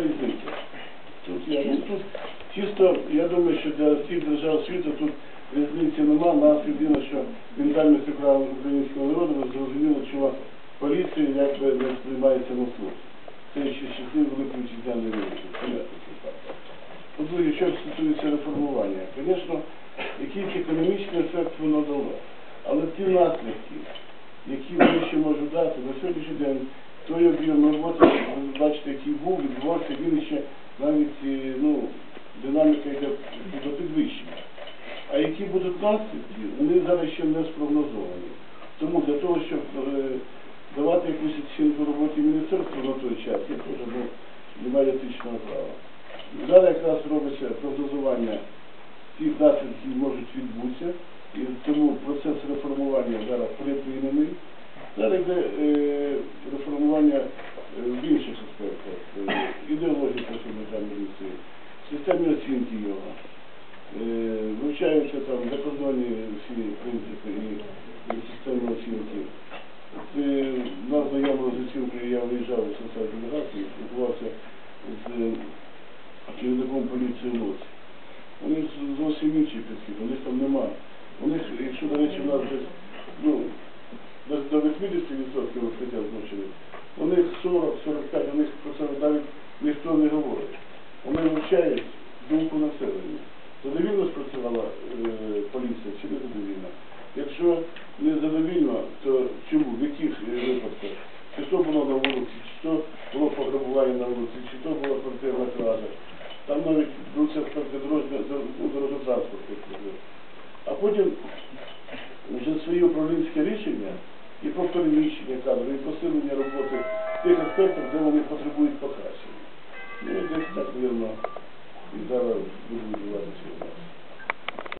різниця? Тут, тут чисто, я думаю, що для всіх держав світу тут різниці нема. Нас єдине, що ментальність українського народу ми зрозуміло, що поліція якби не сприймається на слух. Це ще часи великої вітчизняної війни. Понятно. По-друге, що стосується реформування, звісно, якийсь економічний ефект воно дало. Але ті наслідки, які вони ще можуть дати на сьогоднішній день, той об'єм роботи, ви бачите, який був, відбувався, він ще навіть е, ну, динаміка йде до підвищення. А які будуть наслідки, вони зараз ще не спрогнозовані. Тому для того, щоб е, давати якусь оцінку роботі міністерства на той час, я теж ну, немає етичного права. Зараз якраз робиться прогнозування тих наслідків, можуть відбутися, і тому процес реформування зараз припинений. Зараз йде е, реформування е, в інших аспектах. Е, ідеології державної місії, системі оцінки його. Е, вивчаються там закордонні всі принципи і, системи оцінки. От, е, нас знайомили з оцінкою, я виїжджав в соціальну делегацію, спілкувався з е, керівником поліції Луць. У них зовсім інший підхід, у них там немає. У них, якщо, до речі, в нас десь, ну, до 80% відкриття злочинів, у них 40-45, у них про це навіть ніхто не говорить. Вони вивчають думку населення. Задовільно спрацювала е, поліція чи не задовільно? Не задовільно, то чому, в яких е, випадках? Чи то було на вулиці, чи то було пограбування на вулиці, чи то була квартирна кража. Там навіть аспекти дорожньо, ну. А потім вже свої управлінські рішення і про переміщення кадрів, і посилення роботи тих аспектах, де вони потребують покращення. Ну, десь так, мабуть, і зараз